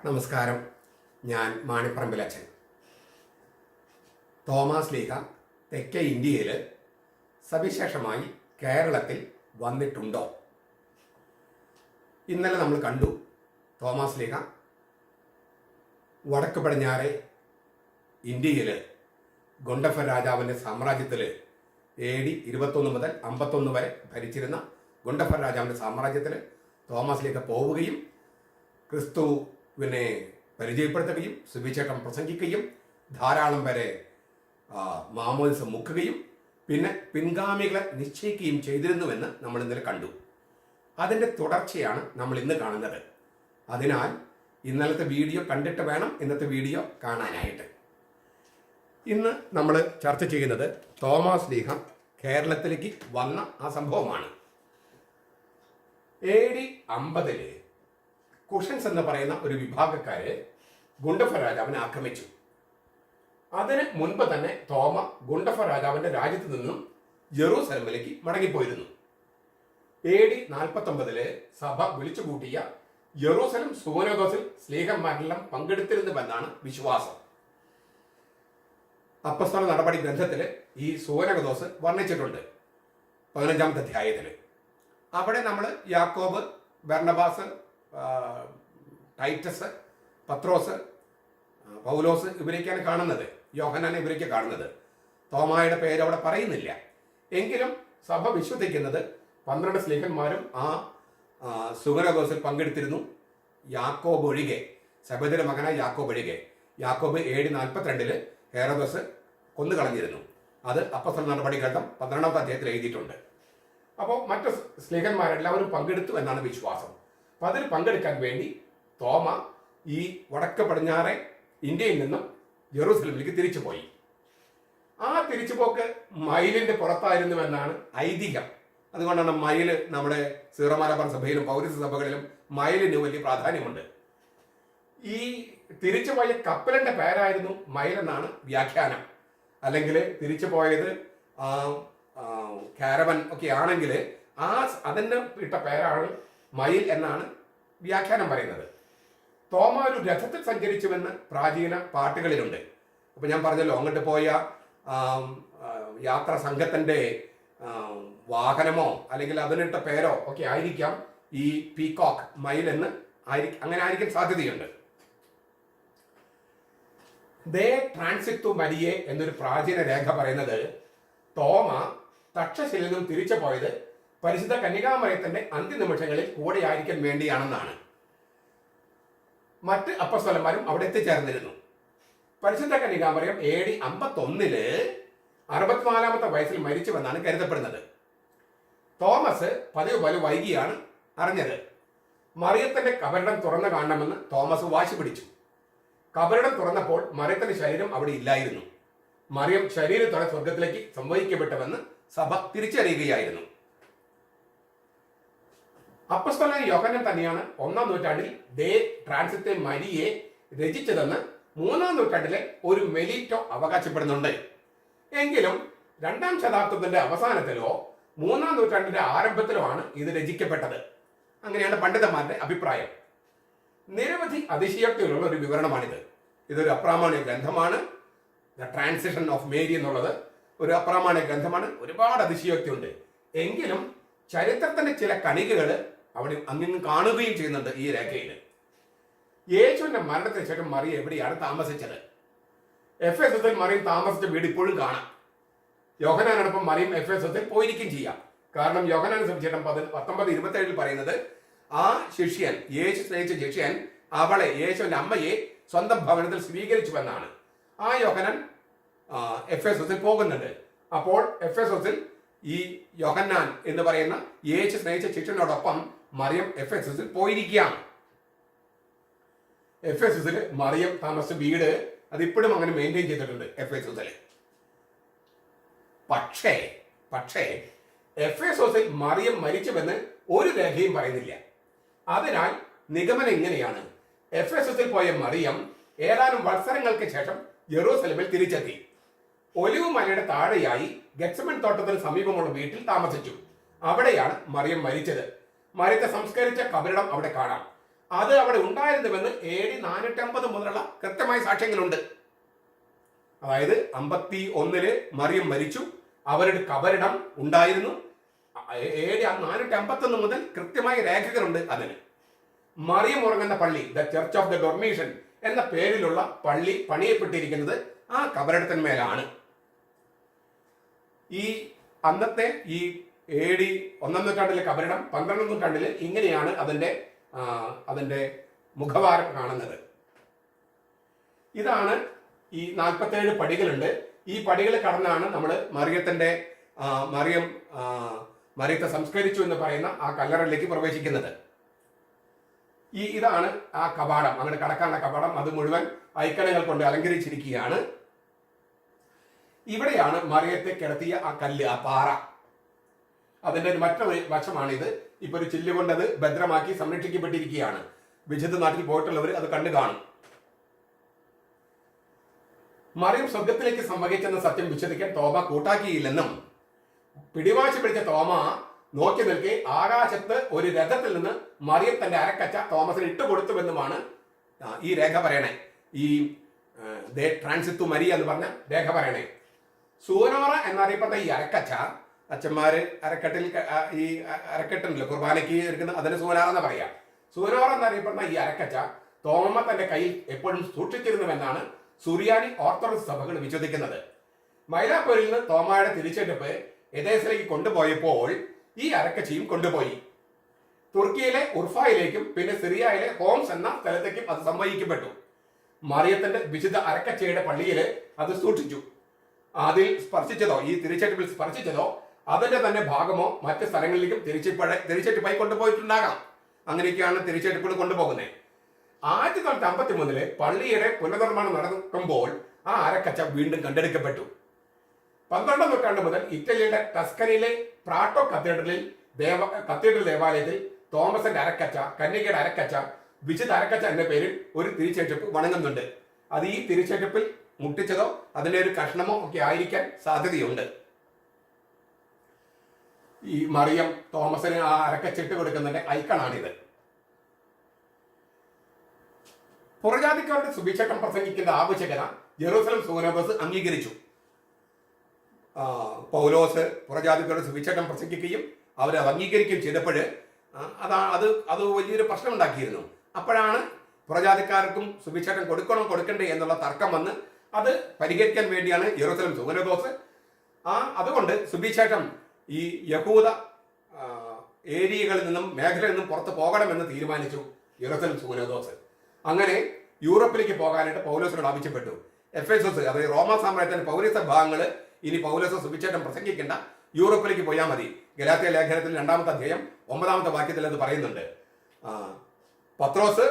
നമസ്കാരം. ഞാൻ മാണിപ്പറമ്പിലച്ചൻ തോമസ് ലീഹ തെക്കേ ഇന്ത്യയിൽ സവിശേഷമായി കേരളത്തിൽ വന്നിട്ടുണ്ടോ? ഇന്നലെ നമ്മൾ കണ്ടു തോമസ് ലീഹ വടക്ക് പടിഞ്ഞാറെ ഇന്ത്യയിൽ ഗൊണ്ടഫ രാജാവിന്റെ സാമ്രാജ്യത്തിൽ എ ഡി ഇരുപത്തൊന്ന് മുതൽ അമ്പത്തൊന്ന് വരെ ഭരിച്ചിരുന്ന ഗുണ്ടഫ രാജാവിന്റെ സാമ്രാജ്യത്തിൽ തോമസ് പോവുകയും പോവുകയും ക്രിസ്തുവിനെ പരിചയപ്പെടുത്തുകയും സുവിശേഷം പ്രസംഗിക്കുകയും ധാരാളം പേരെ മാമോദിസം മുക്കുകയും പിന്നെ പിൻഗാമികളെ നിശ്ചയിക്കുകയും ചെയ്തിരുന്നുവെന്ന് നമ്മൾ ഇന്നലെ കണ്ടു. അതിന്റെ തുടർച്ചയാണ് നമ്മൾ ഇന്ന് കാണുന്നത്. അതിനാൽ ഇന്നലത്തെ വീഡിയോ കണ്ടിട്ട് വേണം ഇന്നത്തെ വീഡിയോ കാണാനായിട്ട്. ഇന്ന് നമ്മൾ ചർച്ച ചെയ്യുന്നത് തോമസ് ലീഹ കേരളത്തിലേക്ക് വന്ന ആ സംഭവമാണ്. എ ഡി അമ്പതിൽ കുഷൻസ് എന്ന് പറയുന്ന ഒരു വിഭാഗക്കാരെ ഗുണ്ടഫ രാജാവിനെ ആക്രമിച്ചു. അതിന് മുൻപ് തന്നെ തോമ ഗുണ്ടഫ രാജാവിന്റെ രാജ്യത്ത് നിന്നും ജെറൂസലമിലേക്ക് മടങ്ങിപ്പോയിരുന്നു. എ ഡി നാൽപ്പത്തി ഒമ്പതിൽ സഭ വിളിച്ചുകൂട്ടിയ ജെറൂസലം സുവനോദോസിൽ സ്ലീഹന്മാരെല്ലാം പങ്കെടുത്തിരുന്നുവെന്നാണ് വിശ്വാസം. അപ്പസ്തല നടപടി ഗ്രന്ഥത്തിൽ ഈ സുവനകദോസ് വർണിച്ചിട്ടുണ്ട്. പതിനഞ്ചാമത്തെ അധ്യായത്തിൽ അവിടെ നമ്മൾ യാക്കോബ് ബർണബാസ് ടൈറ്റസ് പത്രോസ് പൗലോസ് ഇവരൊക്കെയാണ് കാണുന്നത്. യോഹനാനെ ഇവരൊക്കെ കാണുന്നത്. തോമായുടെ പേര് അവിടെ പറയുന്നില്ല. എങ്കിലും സഭ വിശ്വസിക്കുന്നത് പന്ത്രണ്ട് സ്ലീഹന്മാരും ആ സുഗരദോസിൽ പങ്കെടുത്തിരുന്നു. യാക്കോബ് ഒഴികെ സബദിയുടെ മകനായ യാക്കോബ് ഒഴികെ. യാക്കോബ് ഏഴ് നാൽപ്പത്തിരണ്ടിൽ ഹേറോദോസ് കൊന്നു കളഞ്ഞിരുന്നു അത് അപ്പസ്തല നടപടി ഘട്ടം പന്ത്രണ്ടാമത്തെ അദ്ദേഹത്തിൽ എഴുതിയിട്ടുണ്ട്. അപ്പോൾ മറ്റ് സ്നേഹന്മാരെല്ലാവരും പങ്കെടുത്തു എന്നാണ് വിശ്വാസം. അപ്പം അതിൽ പങ്കെടുക്കാൻ വേണ്ടി തോമ ഈ വടക്ക് പടിഞ്ഞാറെ ഇന്ത്യയിൽ നിന്നും ജെറൂസലമിലേക്ക് തിരിച്ചു പോയി. ആ തിരിച്ചുപോക്ക് മയിലിന്റെ പുറത്തായിരുന്നു എന്നാണ് ഐതിഹ്യം. അതുകൊണ്ടാണ് മയിൽ നമ്മുടെ സീറമാലബാർ സഭയിലും പൗരസ്യ സഭകളിലും മയിലിന് വലിയ പ്രാധാന്യമുണ്ട്. ഈ തിരിച്ചു പോയ കപ്പലിന്റെ പേരായിരുന്നു മയിലെന്നാണ് വ്യാഖ്യാനം. അല്ലെങ്കിൽ തിരിച്ചു പോയത് കാരവൻ ഒക്കെ ആണെങ്കിൽ ആ അതിന് ഇട്ട പേരാണ് മയിൽ എന്നാണ് വ്യാഖ്യാനം പറയുന്നത്. തോമ ഒരു രഥത്തിൽ സഞ്ചരിച്ചുവെന്ന് പ്രാചീന പാട്ടുകളിലുണ്ട്. അപ്പോൾ ഞാൻ പറഞ്ഞല്ലോ അങ്ങോട്ട് പോയ യാത്ര സംഘത്തിന്റെ വാഹനമോ അല്ലെങ്കിൽ അതിനിട്ട പേരോ ഒക്കെ ആയിരിക്കാം ഈ പീകോക്ക് മയിൽ എന്ന് ആയിരിക്കും അങ്ങനെ ആയിരിക്കാൻ സാധ്യതയുണ്ട്. ദേ ട്രാൻസിറ്റ് മരിയെ എന്നൊരു പ്രാചീന രേഖ പറയുന്നത് തോമ തക്ഷശിലിൽ തിരിച്ചു പോയത് പരിശുദ്ധ കന്യകാമറിയത്തിന്റെ അന്ത്യനിമിഷങ്ങളിൽ കൂടെയായിരിക്കാൻ വേണ്ടിയാണെന്നാണ്. മറ്റ് അപ്പസ്വലന്മാരും അവിടെ എത്തിച്ചേർന്നിരുന്നു. പരിശുദ്ധ കന്യകാമറിയം എ ഡി അമ്പത്തൊന്നിൽ അറുപത്തിനാലാമത്തെ വയസ്സിൽ മരിച്ചുവെന്നാണ് കരുതപ്പെടുന്നത്. തോമസ് പതിവ് പോലെ വൈകിയാണ് അറിഞ്ഞത്. മറിയത്തിന്റെ കബരിടം തുറന്നു കാണണമെന്ന് തോമസ് വാശി പിടിച്ചു. കബരിടം തുറന്നപ്പോൾ മറിയത്തിന്റെ ശരീരം അവിടെ ഇല്ലായിരുന്നു. മറിയം ശരീരത്തോടെ സ്വർഗത്തിലേക്ക് സംവഹിക്കപ്പെട്ടുവെന്ന് സഭ തിരിച്ചറിയുകയായിരുന്നു. അപ്പസ്തലൻ യോഹനൻ തന്നെയാണ് ഒന്നാം നൂറ്റാണ്ടിൽ ദേ ട്രാൻസിത്തെ മരിയെ രചിച്ചതെന്ന് മൂന്നാം നൂറ്റാണ്ടിലെ ഒരു മെലിറ്റോ അവകാശപ്പെടുന്നുണ്ട്. എങ്കിലും രണ്ടാം ശതാബ്ദത്തിന്റെ അവസാനത്തിലോ മൂന്നാം നൂറ്റാണ്ടിന്റെ ആരംഭത്തിലോ ആണ് ഇത് രചിക്കപ്പെട്ടത്. അങ്ങനെയാണ് പണ്ഡിതന്മാരുടെ അഭിപ്രായം. നിരവധി അതിശയോക്തികളുള്ള ഒരു വിവരണമാണിത്. ഇതൊരു അപ്രാമാണിക ഗ്രന്ഥമാണ്. ദ ട്രാൻസിഷൻ ഓഫ് മേരി എന്നുള്ളത് ഒരു അപ്രാമാണിക ഗ്രന്ഥമാണ്. ഒരുപാട് അതിശയോക്തി ഉണ്ട് എങ്കിലും ചരിത്രത്തിന്റെ ചില കണികകൾ അവിടെ അങ്ങനെ കാണുകയും ചെയ്യുന്നുണ്ട് ഈ രേഖയിൽ യേശുവിന്റെ മരണത്തിന് ശേഷം മറിയ എവിടെയാണ് താമസിച്ചത്? എഫ് എസ് എസിൽ മറിയം താമസിച്ച വീട് ഇപ്പോഴും കാണാം. യോഹനാനോടൊപ്പം മറിയം എഫ് എസ് എസിൽ പോയിരിക്കും ചെയ്യാം കാരണം യോഹനാൻ പതി പത്തൊമ്പത് ഇരുപത്തി ഏഴിൽ പറയുന്നത് ആ ശിഷ്യൻ യേശു സ്നേഹിച്ച ശിഷ്യൻ അവളെ യേശുവിന്റെ അമ്മയെ സ്വന്തം ഭവനത്തിൽ സ്വീകരിച്ചുവെന്നാണ്. ആ യോഹനൻ എഫ് എസ് എസിൽ പോകുന്നുണ്ട്. അപ്പോൾ എഫ് എസ് എസിൽ ഈ യോഹന്നാൻ എന്ന് പറയുന്ന യേശു സ്നേഹിച്ച ശിഷ്യനോടൊപ്പം മറിയം എഫ് എസ് എസിൽ പോയിരിക്കുകയാണ്. എഫ് എസ് എസിൽ മറിയം താമസിച്ച വീട് അത് ഇപ്പോഴും അങ്ങനെ മെയിന്റെയിൻ ചെയ്തിട്ടുണ്ട് എഫ് എസ് എസിൽ പക്ഷേ പക്ഷേ എഫ് എസ് എസിൽ മറിയം മരിച്ചുവെന്ന് ഒരു രേഖയും പറയുന്നില്ല. അതിനാൽ നിഗമനം ഇങ്ങനെയാണ്. എഫ് എസ് എസിൽ പോയ മറിയം ഏതാനും വത്സരങ്ങൾക്ക് ശേഷം ജെറൂസലമിൽ തിരിച്ചെത്തി. ഒലിവ് മലയുടെ താഴെയായി ഗെറ്റ്സമൻ തോട്ടത്തിന് സമീപമുള്ള വീട്ടിൽ താമസിച്ചു. അവിടെയാണ് മറിയം മരിച്ചത്. മരിയത്തെ സംസ്കരിച്ച കബരിടം അവിടെ കാണാം. അത് അവിടെ ഉണ്ടായിരുന്നുവെന്ന് എ ഡി നാനൂറ്റമ്പത് മുതലുള്ള കൃത്യമായ സാക്ഷ്യങ്ങളുണ്ട്. അതായത് അമ്പത്തി ഒന്നിൽ മറിയം മരിച്ചു. അവരുടെ കബരിടം ഉണ്ടായിരുന്നു. എ ഡി നാനൂറ്റി അമ്പത്തൊന്ന് മുതൽ കൃത്യമായ രേഖകളുണ്ട് അതിന്. മറിയം ഉറങ്ങുന്ന പള്ളി the church of the Dormition എന്ന പേരിലുള്ള പള്ളി പണിയപ്പെട്ടിരിക്കുന്നത് ആ കബറിടത്തിന്മേലാണ് ഈ അന്നത്തെ ഈ എ ഡി ഒന്നാം നൂറ്റാണ്ടിലെ കബറിടം പന്ത്രണ്ടാം നൂറ്റാണ്ടിൽ ഇങ്ങനെയാണ് അതിന്റെ അതിന്റെ മുഖവാരം കാണുന്നത്. ഇതാണ് ഈ നാൽപ്പത്തേഴ് പടികളുണ്ട്. ഈ പടികൾ കടന്നാണ് നമ്മൾ മറിയത്തിന്റെ മറിയം മറിയത്തെ സംസ്കരിച്ചു എന്ന് പറയുന്ന ആ കല്ലറയിലേക്ക് പ്രവേശിക്കുന്നത്. ഈ ഇതാണ് ആ കവാടം. അങ്ങനെ കടക്കാനുള്ള കവാടം. അത് മുഴുവൻ ഐക്കണുകൾ കൊണ്ട് അലങ്കരിച്ചിരിക്കുകയാണ്. ഇവിടെയാണ് മറിയത്തെ കിടത്തിയ ആ കല്ല് ആ പാറ. അതിന്റെ ഒരു മറ്റൊരു വശമാണിത്. ഇപ്പൊ ഒരു ചില്ല് കൊണ്ട് അത് ഭദ്രമാക്കി സംരക്ഷിക്കപ്പെട്ടിരിക്കുകയാണ്. വിശുദ്ധ നാട്ടിൽ പോയിട്ടുള്ളവർ അത് കണ്ടു കാണും. മറിയം സ്വർഗത്തിലേക്ക് സംവഹിച്ചെന്ന സത്യം വിശ്വസിക്കാൻ തോമ കൂട്ടാക്കിയില്ലെന്നും പിടിവാശി പിടിച്ച തോമ നോക്കി നിൽക്കെ ആകാശത്ത് ഒരു രഥത്തിൽ നിന്ന് മറിയം തന്റെ അരക്കച്ച തോമസിന് ഇട്ടുകൊടുത്തുവെന്നുമാണ് ഈ രേഖ പറയണേ. ഈ ട്രാൻസിത്തു മരിയ എന്ന് പറഞ്ഞ രേഖ പറയണേ. സൂനോറ എന്നറിയപ്പെട്ട ഈ അരക്കച്ച അച്ഛന്മാര് അരക്കെട്ടിൽ ഈ അരക്കെട്ടുണ്ടല്ലോ കുർബാനയ്ക്ക് എടുക്കുന്ന അതിന് സൂനാറ എന്ന് പറയാം എന്ന് എന്നറിയപ്പെടുന്ന ഈ അരക്കച്ച തോമ തന്റെ കയ്യിൽ എപ്പോഴും സൂക്ഷിച്ചിരുന്നുവെന്നാണ് സുറിയാനി ഓർത്തഡോക്സ് സഭകൾ വിശ്വസിക്കുന്നത്. മൈലാപ്പൂരിൽ നിന്ന് തോമയുടെ തിരിച്ചെടുപ്പ് എതേസിലേക്ക് കൊണ്ടുപോയപ്പോൾ ഈ അരക്കച്ചയും കൊണ്ടുപോയി. തുർക്കിയിലെ ഉർഫായിലേക്കും പിന്നെ സിറിയയിലെ ഹോംസ് എന്ന സ്ഥലത്തേക്കും അത് സംവഹിക്കപ്പെട്ടു. മറിയത്തിന്റെ വിശുദ്ധ അരക്കച്ചയുടെ പള്ളിയിൽ അത് സൂക്ഷിച്ചു. അതിൽ സ്പർശിച്ചതോ ഈ തിരിച്ചെടുപ്പിൽ സ്പർശിച്ചതോ അതിന്റെ തന്നെ ഭാഗമോ മറ്റ് സ്ഥലങ്ങളിലേക്കും തിരിച്ചിപ്പഴ തിരിച്ചെട്ടിപ്പായി കൊണ്ടുപോയിട്ടുണ്ടാകാം. അങ്ങനെയൊക്കെയാണ് തിരിച്ചെടുപ്പുകൾ കൊണ്ടുപോകുന്നത് ആയിരത്തി തൊള്ളായിരത്തി അമ്പത്തി മൂന്നിൽ പള്ളിയുടെ പുനർനിർമ്മാണം നടക്കുമ്പോൾ ആ അരക്കച്ച വീണ്ടും കണ്ടെടുക്കപ്പെട്ടു. പന്ത്രണ്ടാം നൂറ്റാണ്ട് മുതൽ ഇറ്റലിയുടെ ടസ്കനിലെ പ്രാട്ടോ കത്തീഡ്രലിൽ ദേവ കത്തീഡ്രൽ ദേവാലയത്തിൽ തോമസിന്റെ അരക്കച്ച കന്യകയുടെ അരക്കച്ച വിജിത് അരക്കച്ച എന്ന പേരിൽ ഒരു തിരിച്ചെടുപ്പ് വണങ്ങുന്നുണ്ട്. അത് ഈ തിരിച്ചെടുപ്പിൽ മുട്ടിച്ചതോ അതിന്റെ ഒരു കഷ്ണമോ ഒക്കെ ആയിരിക്കാൻ സാധ്യതയുണ്ട്. ഈ മറിയം തോമസിന് ആ അരക്കച്ചിട്ട് കൊടുക്കുന്നതിന്റെ ഐക്കണാണിത്. പുറജാതിക്കാരുടെ സുഭിക്ഷേത്രം പ്രസംഗിക്കേണ്ട ആവശ്യകത ജെറൂസലം സൂനബസ് അംഗീകരിച്ചു. പൗലോസ് പുറജാതിക്കാരുടെ സുവിശേഷം പ്രസംഗിക്കുകയും അവരെ അംഗീകരിക്കുകയും ചെയ്തപ്പോൾ അതാ അത് അത് വലിയൊരു പ്രശ്നമുണ്ടാക്കിയിരുന്നു. അപ്പോഴാണ് പുറജാതിക്കാർക്കും സുവിശേഷം കൊടുക്കണം കൊടുക്കണ്ടേ എന്നുള്ള തർക്കം വന്ന് അത് പരിഹരിക്കാൻ വേണ്ടിയാണ് ജെറൂസലം സൂനബോസ് ആ അതുകൊണ്ട് സുവിശേഷം ഈ യഹൂദ ഏരിയകളിൽ നിന്നും മേഖലയിൽ നിന്നും പുറത്ത് പോകണമെന്ന് തീരുമാനിച്ചു യുറസലം സൂര്യദോസ് അങ്ങനെ യൂറോപ്പിലേക്ക് പോകാനായിട്ട് പൗലോസിനോട് ആവശ്യപ്പെട്ടു. എഫ് എസ് എസ് അതായത് റോമ സാമ്രാജ്യത്തിന്റെ പൗരസ ഭാഗങ്ങൾ ഇനി പൗലോസ് സുവിശേഷം പ്രസംഗിക്കേണ്ട. യൂറോപ്പിലേക്ക് പോയാൽ മതി. ഗലാത്തിയ ലേഖനത്തിൽ രണ്ടാമത്തെ അധ്യായം ഒമ്പതാമത്തെ വാക്യത്തിൽ അത് പറയുന്നുണ്ട്. പത്രോസ്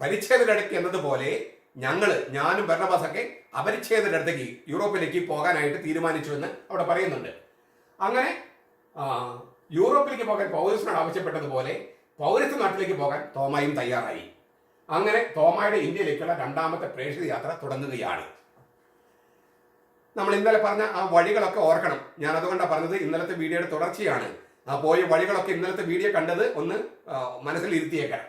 പരിച്ഛേദനടക്കി എന്നതുപോലെ ഞങ്ങൾ ഞാനും ഭരണവാസൊക്കെ അപരിച്ഛേദനടുത്തേക്ക് യൂറോപ്പിലേക്ക് പോകാനായിട്ട് തീരുമാനിച്ചു എന്ന് അവിടെ പറയുന്നുണ്ട്. അങ്ങനെ യൂറോപ്പിലേക്ക് പോകാൻ പൗരസിനോട് ആവശ്യപ്പെട്ടതുപോലെ പൗരസ് നാട്ടിലേക്ക് പോകാൻ തോമായും തയ്യാറായി. അങ്ങനെ തോമായുടെ ഇന്ത്യയിലേക്കുള്ള രണ്ടാമത്തെ പ്രേക്ഷിത യാത്ര തുടങ്ങുകയാണ്. നമ്മൾ ഇന്നലെ പറഞ്ഞ ആ വഴികളൊക്കെ ഓർക്കണം. ഞാൻ അതുകൊണ്ടാണ് പറഞ്ഞത് ഇന്നലത്തെ വീഡിയോയുടെ തുടർച്ചയാണ്. ആ പോയ വഴികളൊക്കെ ഇന്നലത്തെ വീഡിയോ കണ്ടത് ഒന്ന് മനസ്സിൽ ഇരുത്തിയേക്കാം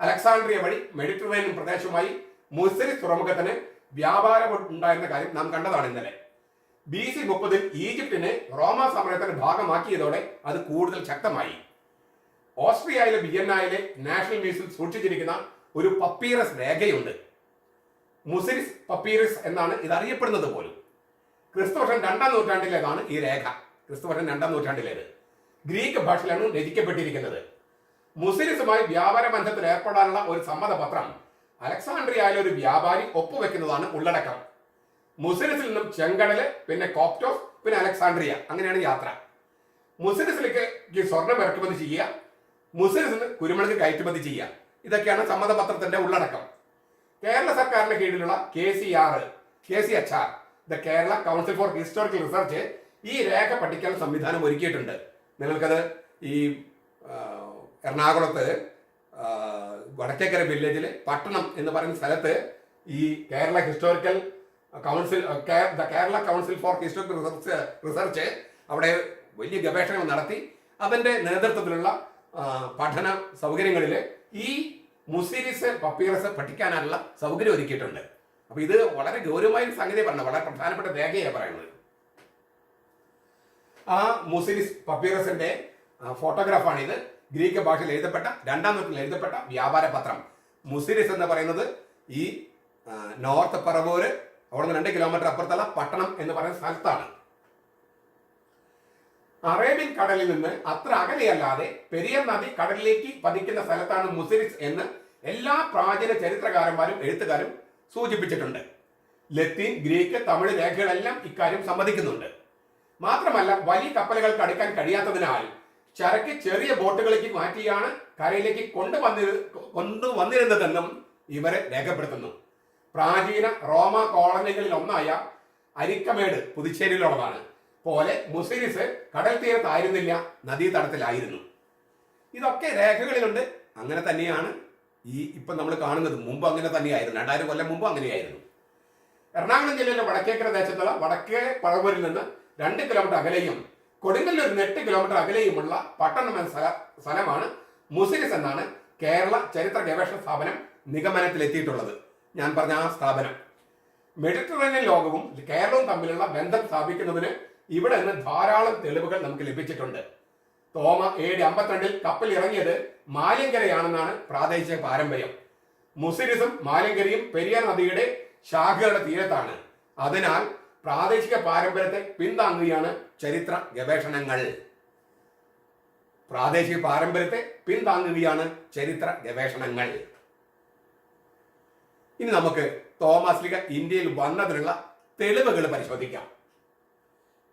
അലക്സാണ്ട്രിയ വഴി മെഡിറ്ററേനിയൻ പ്രദേശമായി മുസ്ലിം തുറമുഖത്തിന് വ്യാപാരം ഉണ്ടായിരുന്ന കാര്യം നാം കണ്ടതാണ് ഇന്നലെ. ബി സി മുപ്പതിൽ ഈജിപ്തിനെ റോമ സാമ്രാജ്യത്തിന്റെ ഭാഗമാക്കിയതോടെ അത് കൂടുതൽ ശക്തമായി. ഓസ്ട്രിയയിലെ വിയന്നയിലെ നാഷണൽ മ്യൂസിയം സൂക്ഷിച്ചിരിക്കുന്ന ഒരു പപ്പീറസ് രേഖയുണ്ട്. മുസിരിസ് പപ്പീറസ് എന്നാണ് ഇത് അറിയപ്പെടുന്നത് പോലും ക്രിസ്തുവർഷം രണ്ടാം നൂറ്റാണ്ടിലേതാണ് ഈ രേഖ. ക്രിസ്തുവർഷം രണ്ടാം നൂറ്റാണ്ടിലേത്. ഗ്രീക്ക് ഭാഷയിലാണ് രചിക്കപ്പെട്ടിരിക്കുന്നത്. മുസിരിസുമായി വ്യാപാര ബന്ധത്തിൽ ഏർപ്പെടാനുള്ള ഒരു സമ്മതപത്രം അലക്സാണ്ട്രിയയിലെ ഒരു വ്യാപാരി ഒപ്പുവെക്കുന്നതാണ് ഉള്ളടക്കം. മുസിരിസിൽ നിന്നും ചെങ്കടൽ പിന്നെ കോപ്റ്റോസ് പിന്നെ അലക്സാണ്ട്രിയ. അങ്ങനെയാണ് യാത്ര. മുസിരിസിലേക്ക് സ്വർണം ഇറക്കുമതി ചെയ്യുക. മുസിരിസിന് കുരുമുളക് കയറ്റുമതി ചെയ്യുക. ഇതൊക്കെയാണ് സമ്മതപത്രത്തിന്റെ ഉള്ളടക്കം. കേരള സർക്കാരിന്റെ കീഴിലുള്ള K C R K C H R the Kerala Council for Historical Research ഈ രേഖ പഠിക്കാൻ സംവിധാനം ഒരുക്കിയിട്ടുണ്ട്. നിങ്ങൾക്കത് ഈ എറണാകുളത്ത് വടക്കേക്കര വില്ലേജിൽ പട്ടണം എന്ന് പറയുന്ന സ്ഥലത്ത് ഈ Kerala Historical Council the Kerala Council for Historic Research research അവിടെ വലിയ ഗവേഷണങ്ങൾ നടത്തി. അതിന്റെ നേതൃത്വത്തിലുള്ള പഠന സൗകര്യങ്ങളിൽ ഈ മുസിരിസ് പപ്പീറസ് പഠിക്കാനുള്ള സൗകര്യം ഒരുക്കിയിട്ടുണ്ട്. അപ്പൊ ഇത് വളരെ ഗൗരവമായ സംഗതി പറഞ്ഞു വളരെ പ്രധാനപ്പെട്ട രേഖയാണ് പറയുന്നത്. ആ മുസിരിസ് പപ്പീറസിന്റെ ഫോട്ടോഗ്രാഫാണ് ഇത് ഗ്രീക്ക് ഭാഷയിൽ എഴുതപ്പെട്ട രണ്ടാം നൂറ്റിൽ എഴുതപ്പെട്ട വ്യാപാര പത്രം മുസിരിസ് എന്ന് പറയുന്നത് ഈ നോർത്ത് പറവൂര് അവിടെ നിന്ന് രണ്ട് കിലോമീറ്റർ അപ്പുറത്തുള്ള പട്ടണം എന്ന് പറയുന്ന സ്ഥലത്താണ്. അറേബ്യൻ കടലിൽ നിന്ന് അത്ര അകലെയല്ലാതെ പെരിയ നദി കടലിലേക്ക് പതിക്കുന്ന സ്ഥലത്താണ് മുസിരിസ് എന്ന് എല്ലാ പ്രാചീന ചരിത്രകാരന്മാരും എഴുത്തുകാരും സൂചിപ്പിച്ചിട്ടുണ്ട്. ലത്തീൻ ഗ്രീക്ക് തമിഴ് രേഖകളെല്ലാം ഇക്കാര്യം സമ്മതിക്കുന്നുണ്ട്. മാത്രമല്ല വലിയ കപ്പലുകൾക്ക് അടുക്കാൻ കഴിയാത്തതിനാൽ ചരക്ക് ചെറിയ ബോട്ടുകളിലേക്ക് മാറ്റിയാണ് കരയിലേക്ക് കൊണ്ടുവന്നിരു കൊണ്ടുവന്നിരുന്നതെന്നും ഇവരെ രേഖപ്പെടുത്തുന്നു. പ്രാചീന റോമ കോളനികളിൽ ഒന്നായ അരിക്കമേട് പുതുച്ചേരിയിലുള്ളതാണ്. പോലെ മുസിരിസ് കടൽ തീരത്തായിരുന്നില്ല നദീതടത്തിലായിരുന്നു. ഇതൊക്കെ രേഖകളിലുണ്ട്. അങ്ങനെ തന്നെയാണ് ഈ ഇപ്പൊ നമ്മൾ കാണുന്നത്. മുമ്പ് അങ്ങനെ തന്നെയായിരുന്നു. രണ്ടായിരം കൊല്ലം മുമ്പ് അങ്ങനെയായിരുന്നു. എറണാകുളം ജില്ലയിലെ വടക്കേക്കര ദേശത്തുള്ള വടക്കേ പഴവൂരിൽ നിന്ന് രണ്ട് കിലോമീറ്റർ അകലെയും കൊടുങ്ങല്ലൂരിൽ എട്ട് കിലോമീറ്റർ അകലെയുമുള്ള പട്ടണം എന്ന സ്ഥല സ്ഥലമാണ് മുസിരിസ് എന്നാണ് കേരള ചരിത്ര ഗവേഷണ സ്ഥാപനം നിഗമനത്തിലെത്തിയിട്ടുള്ളത്. ഞാൻ പറഞ്ഞ ആ സ്ഥാപനം. മെഡിറ്ററേനിയൻ ലോകവും കേരളവും തമ്മിലുള്ള ബന്ധം സ്ഥാപിക്കുന്നതിന് ഇവിടെ നിന്ന് ധാരാളം തെളിവുകൾ നമുക്ക് ലഭിച്ചിട്ടുണ്ട്. തോമ ഡി അമ്പത്തിരണ്ടിൽ കപ്പൽ ഇറങ്ങിയത് മാലിങ്കരയാണെന്നാണ് പ്രാദേശിക പാരമ്പര്യം. മുസിരിസും മാലിങ്കരയും പെരിയാർ നദിയുടെ ശാഖകളുടെ തീരത്താണ്. അതിനാൽ പ്രാദേശിക പാരമ്പര്യത്തെ പിന്താങ്ങുകയാണ് ചരിത്ര ഗവേഷണങ്ങൾ. പ്രാദേശിക പാരമ്പര്യത്തെ പിന്താങ്ങുകയാണ് ചരിത്ര ഗവേഷണങ്ങൾ. ഇനി നമുക്ക് തോമസ് ലിഗ ഇന്ത്യയിൽ വന്നതിനുള്ള തെളിവുകൾ പരിശോധിക്കാം.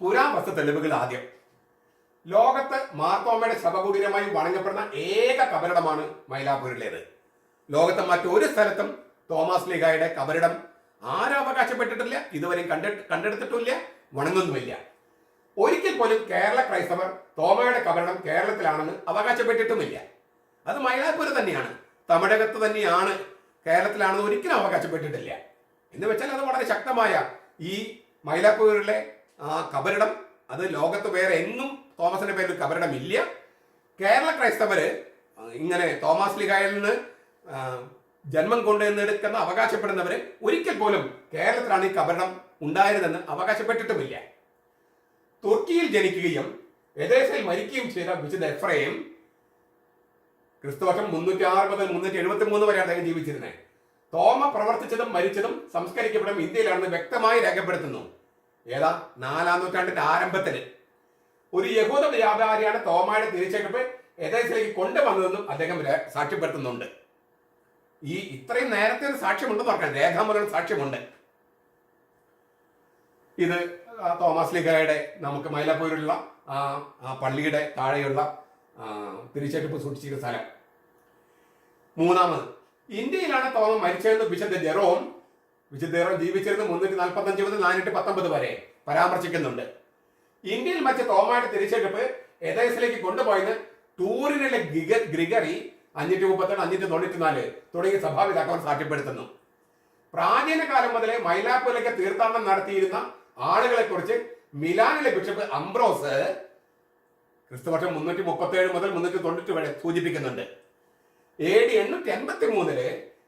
പുരാവസ്തു തെളിവുകൾ ആദ്യം. ലോകത്ത് മാർത്തോമയുടെ ശവകുടീരമായി വണങ്ങപ്പെടുന്ന ഏക കബരിടമാണ് മൈലാപ്പൂരിലേത്. ലോകത്ത് മറ്റൊരു സ്ഥലത്തും തോമസ് ലീഗായുടെ കബരിടം ആരും അവകാശപ്പെട്ടിട്ടില്ല ഇതുവരെയും കണ്ട കണ്ടെടുത്തിട്ടില്ല വണങ്ങുന്നുമില്ല. ഒരിക്കൽ പോലും കേരള ക്രൈസ്തവർ തോമയുടെ കബരിടം കേരളത്തിലാണെന്ന് അവകാശപ്പെട്ടിട്ടുമില്ല. അത് മൈലാപ്പൂർ തന്നെയാണ്. തമിഴകത്ത് തന്നെയാണ്. കേരളത്തിലാണെന്ന് ഒരിക്കലും അവകാശപ്പെട്ടിട്ടില്ല എന്ന് വെച്ചാൽ അത് വളരെ ശക്തമായ ഈ മൈലാപ്പൂരിലെ ആ കബരിടം. അത് ലോകത്ത് വേറെ എങ്ങും തോമസിന്റെ പേരിൽ കബരിടം ഇല്ല കേരള ക്രൈസ്തവര് ഇങ്ങനെ തോമസ് ലിഗായിൽ നിന്ന് ജന്മം കൊണ്ടുവന്നെടുക്കുന്ന അവകാശപ്പെടുന്നവര് ഒരിക്കൽ പോലും കേരളത്തിലാണ് ഈ കബരിടം ഉണ്ടായതെന്ന് അവകാശപ്പെട്ടിട്ടുമില്ല. തുർക്കിയിൽ ജനിക്കുകയും എദേശയിൽ മരിക്കുകയും ചെയ്ത വിശുദ്ധ എഫ്രയും ക്രിസ്തുവർഷം മുന്നൂറ്റി ആറ് മുതൽ മുന്നൂറ്റി എഴുപത്തി മൂന്ന് വരെ അദ്ദേഹം ജീവിച്ചിരുന്നത് തോമ പ്രവർത്തിച്ചതും മരിച്ചതും സംസ്കരിക്കപ്പെടും ഇന്ത്യയിലാണെന്ന് വ്യക്തമായി രേഖപ്പെടുത്തുന്നു. ഏതാ? നാലാം നൂറ്റാണ്ടിന്റെ ആരംഭത്തിൽ ഒരു യഹൂദ വ്യാപാരിയാണ് തോമയുടെ തിരിച്ചെടുപ്പ് എതേസിലേക്ക് കൊണ്ടുവന്നതെന്നും അദ്ദേഹം സാക്ഷ്യപ്പെടുത്തുന്നുണ്ട്. ഈ ഇത്രയും നേരത്തെ ഒരു സാക്ഷ്യമുണ്ടെന്ന് പറഞ്ഞാൽ രേഖാമൂലം സാക്ഷ്യമുണ്ട്. ഇത് തോമസ് ലിഗയുടെ നമുക്ക് മൈലാപ്പൂരിലുള്ള ആ പള്ളിയുടെ താഴെയുള്ള ആ, സൂക്ഷിച്ചിരുന്ന സ്ഥലം. മൂന്നാമത് ഇന്ത്യയിലാണ് തോമസ് മരിച്ചതെന്ന് വിശുദ്ധ ജെറോം വിശുദ്ധ ജെറോം ജീവിച്ചിരുന്ന മുന്നൂറ്റി നാൽപ്പത്തി അഞ്ച് മുതൽ നാനൂറ്റി പത്തൊമ്പത് വരെ പരാമർശിക്കുന്നുണ്ട്. ഇന്ത്യയിൽ മറ്റ് തോമയുടെ തിരിച്ചെടുപ്പ് എതേസിലേക്ക് കൊണ്ടുപോയത് ടൂറിനിലെ ഗിഗ- ഗ്രിഗറി അഞ്ഞൂറ്റി മുപ്പത്തെട്ട് അഞ്ഞൂറ്റി തൊണ്ണൂറ്റി നാല് തുടങ്ങിയ സഭാപിതാക്കൾ സാക്ഷ്യപ്പെടുത്തുന്നു. പ്രാചീന കാലം മുതലേ മൈലാപ്പൂരിലേക്ക് തീർത്ഥാടനം നടത്തിയിരുന്ന ആളുകളെ കുറിച്ച് മിലാനിലെ ബിഷപ്പ് അംബ്രോസ് ക്രിസ്തുവർഷം മുന്നൂറ്റി മുപ്പത്തി ഏഴ് മുതൽ മുന്നൂറ്റി തൊണ്ണൂറ്റി വരെ സൂചിപ്പിക്കുന്നുണ്ട്. എ ഡി എണ്ണൂറ്റി എൺപത്തി മൂന്നിൽ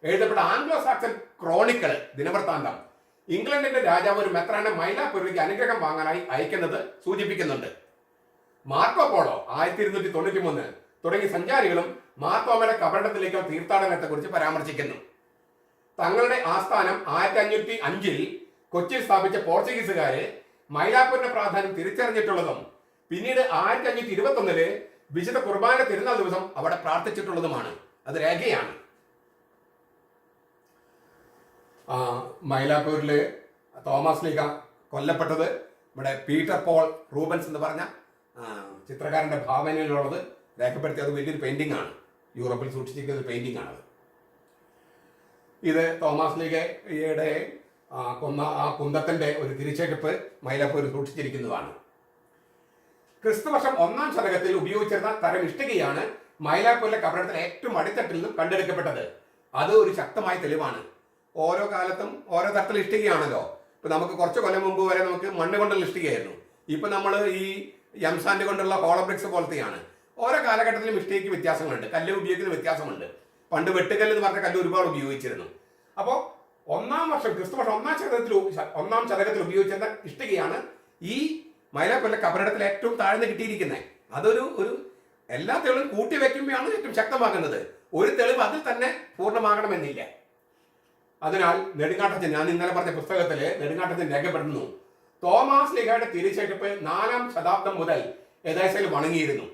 എഴുതപ്പെട്ട ആംഗ്ലോ സാക്സൺ ക്രോണിക്കൾ ദിനവൃത്താന്തം ഇംഗ്ലണ്ടിന്റെ രാജാവ് ഒരു മെത്രാനെ മൈലാപ്പുരയ്ക്ക് അനുഗ്രഹം വാങ്ങാനായി അയക്കുന്നത് സൂചിപ്പിക്കുന്നുണ്ട്. മാർക്കോ പോളോ ആയിരത്തി ഇരുന്നൂറ്റി തൊണ്ണൂറ്റി മൂന്ന് തുടങ്ങിയ സഞ്ചാരികളും മാർത്തോമയുടെ തീർത്ഥാടനത്തെ കുറിച്ച് പരാമർശിക്കുന്നു. തങ്ങളുടെ ആസ്ഥാനം ആയിരത്തി അഞ്ഞൂറ്റി അഞ്ചിൽ കൊച്ചിയിൽ സ്ഥാപിച്ച പോർച്ചുഗീസുകാര് മൈലാപ്പൂരിന്റെ പ്രാധാന്യം തിരിച്ചറിഞ്ഞിട്ടുള്ളതും പിന്നീട് ആയിരത്തി അഞ്ഞൂറ്റി ഇരുപത്തി ഒന്നിൽ വിശുദ്ധ കുർബാന തിരുനാൾ ദിവസം അവിടെ പ്രാർത്ഥിച്ചിട്ടുള്ളതുമാണ്. അത് രേഖയാണ്. മൈലാപ്പൂരിൽ തോമസ് ലീഗ കൊല്ലപ്പെട്ടത് ഇവിടെ പീറ്റർ പോൾ റൂബൻസ് എന്ന് പറഞ്ഞ ചിത്രകാരന്റെ ഭാവനയിലുള്ളത് രേഖപ്പെടുത്തി അത് വലിയൊരു പെയിന്റിംഗ് ആണ് യൂറോപ്പിൽ സൂക്ഷിച്ചിരിക്കുന്ന ഒരു പെയിന്റിംഗ് ആണത് ഇത് തോമസ് ലീഗയുടെ കൊന്ന ആ കുന്തത്തിന്റെ ഒരു തിരിച്ചെടുപ്പ് മൈലാപ്പൂരിൽ സൂക്ഷിച്ചിരിക്കുന്നതാണ്. ക്രിസ്തുവർഷം ഒന്നാം ശതകത്തിൽ ഉപയോഗിച്ചിരുന്ന തരം ഇഷ്ടികയാണ് മൈലാപ്പൂരിലെ കബറിടത്തിലെ ഏറ്റവും അടിത്തട്ടിൽ നിന്നും കണ്ടെടുക്കപ്പെട്ടത്. അത് ഒരു ശക്തമായ തെളിവാണ്. ഓരോ കാലത്തും ഓരോ തരത്തിലുള്ള ഇഷ്ടികയാണല്ലോ. ഇപ്പൊ നമുക്ക് കുറച്ച് കൊല്ലം മുമ്പ് വരെ നമുക്ക് മണ്ണ് കൊണ്ടുള്ള ഇഷ്ടികയായിരുന്നു. ഇപ്പൊ നമ്മൾ ഈ എംസാൻഡ് കൊണ്ടുള്ള ഹോളോബ്രിക്സ് പോലത്തെയാണ്. ഓരോ കാലഘട്ടത്തിലും ഇഷ്ടികയ്ക്ക് വ്യത്യാസങ്ങളുണ്ട്. കല്ല് ഉപയോഗിക്കുന്ന വ്യത്യാസമുണ്ട്. പണ്ട് വെട്ടുകല്ല് എന്ന് പറഞ്ഞ കല്ല് ഒരുപാട് ഉപയോഗിച്ചിരുന്നു. അപ്പോൾ ഒന്നാം വർഷം ക്രിസ്തു വർഷം ഒന്നാം ശതകത്തിൽ ഒന്നാം ശതകത്തിൽ ഉപയോഗിച്ചിരുന്ന ഇഷ്ടികയാണ് ഈ മൈലാക്കൊല്ല കബറിടത്തിൽ ഏറ്റവും താഴ്ന്ന് കിട്ടിയിരിക്കുന്നത്. അതൊരു ഒരു എല്ലാ തെളിവും കൂട്ടി വെക്കുമ്പോഴാണ് ഏറ്റവും ശക്തമാകുന്നത്. ഒരു തെളിവ് അതിൽ തന്നെ പൂർണമാകണമെന്നില്ല. അതിനാൽ നെടുങ്കാട്ടത്തിൽ ഞാൻ ഇന്നലെ പറഞ്ഞ പുസ്തകത്തിൽ നെടുങ്കാട്ടത്തിൽ രേഖപ്പെടുന്നു തോമാസ് ലിഗയുടെ തിരിച്ചെടുപ്പ് നാലാം ശതാബ്ദം മുതൽ ഏദേശയിൽ വണങ്ങിയിരുന്നു.